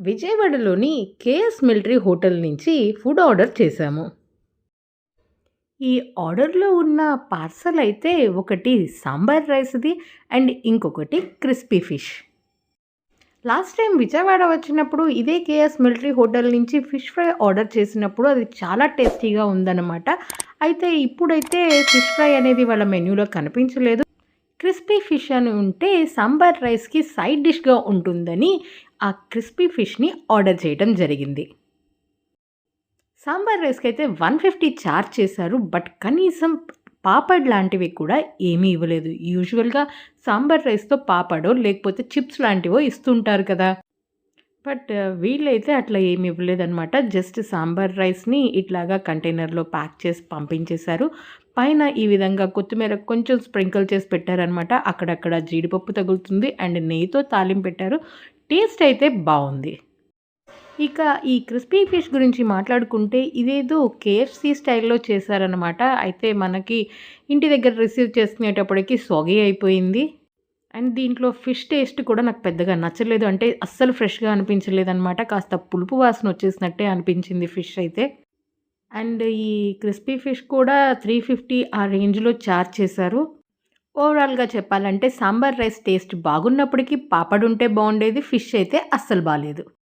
విజయవాడలోని KS military hotel నుంచి food order చేశాము. ఈ ఆర్డర్‌లో ఉన్న పార్సెల్ అయితే ఒకటి సాంబార్ రైస్‌ది అండ్ ఇంకొకటి crispy fish. Last time Vijayawada వచ్చినప్పుడు ఇదే కేఎస్ మిలిటరీ హోటల్ నుంచి ఫిష్ ఫ్రై ఆర్డర్ చేసినప్పుడు అది చాలా టేస్టీగా ఉందన్నమాట. అయితే ఇప్పుడైతే ఫిష్ ఫ్రై అనేది వాళ్ళ మెన్యూలో కనిపించలేదు. క్రిస్పీ ఫిష్ అని ఉంటే సాంబార్ రైస్‌కి సైడ్ డిష్‌గా ఉంటుందని ఆ క్రిస్పీ ఫిష్‌ని ఆర్డర్ చేయడం జరిగింది. సాంబార్ రైస్కి అయితే వన్ ఫిఫ్టీ చార్జ్ చేశారు. బట్ కనీసం పాపడ్ లాంటివి కూడా ఏమీ ఇవ్వలేదు. యూజువల్‌గా సాంబార్ రైస్‌తో పాపడో లేకపోతే చిప్స్ లాంటివో ఇస్తుంటారు కదా! బట్ వీళ్ళైతే అట్లా ఏమి ఇవ్వలేదనమాట. జస్ట్ సాంబార్ రైస్‌ని ఇట్లాగా కంటైనర్‌లో ప్యాక్ చేసి పంపించేశారు. పైన ఈ విధంగా కొత్తిమీర కొంచెం స్ప్రింకిల్ చేసి పెట్టారనమాట. అక్కడక్కడ జీడిపప్పు తగులుతుంది అండ్ నెయ్యితో తాలింపు పెట్టారు. టేస్ట్ అయితే బాగుంది ఇక ఈ క్రిస్పీ ఫిష్ గురించి మాట్లాడుకుంటే ఇదేదో కేఎఫ్‌సీ స్టైల్‌లో చేశారనమాట. అయితే మనకి ఇంటి దగ్గర రిసీవ్ చేసుకునేటప్పటికి సొగి అయిపోయింది. అండ్ దీంట్లో ఫిష్ టేస్ట్ కూడా నాకు పెద్దగా నచ్చలేదు. అంటే అస్సలు ఫ్రెష్‌గా అనిపించలేదు అనమాట కాస్త పులుపు వాసన వచ్చేసినట్టే అనిపించింది ఫిష్ అయితే. అండ్ ఈ క్రిస్పీ ఫిష్ కూడా 350 ఆ రేంజ్‌లో చార్జ్ చేశారు. ఓవరాల్‌గా చెప్పాలంటే సాంబార్ రైస్ టేస్ట్ బాగున్నప్పటికీ పాపడుంటే ఉంటే ఫిష్ అయితే అస్సలు బాగాలేదు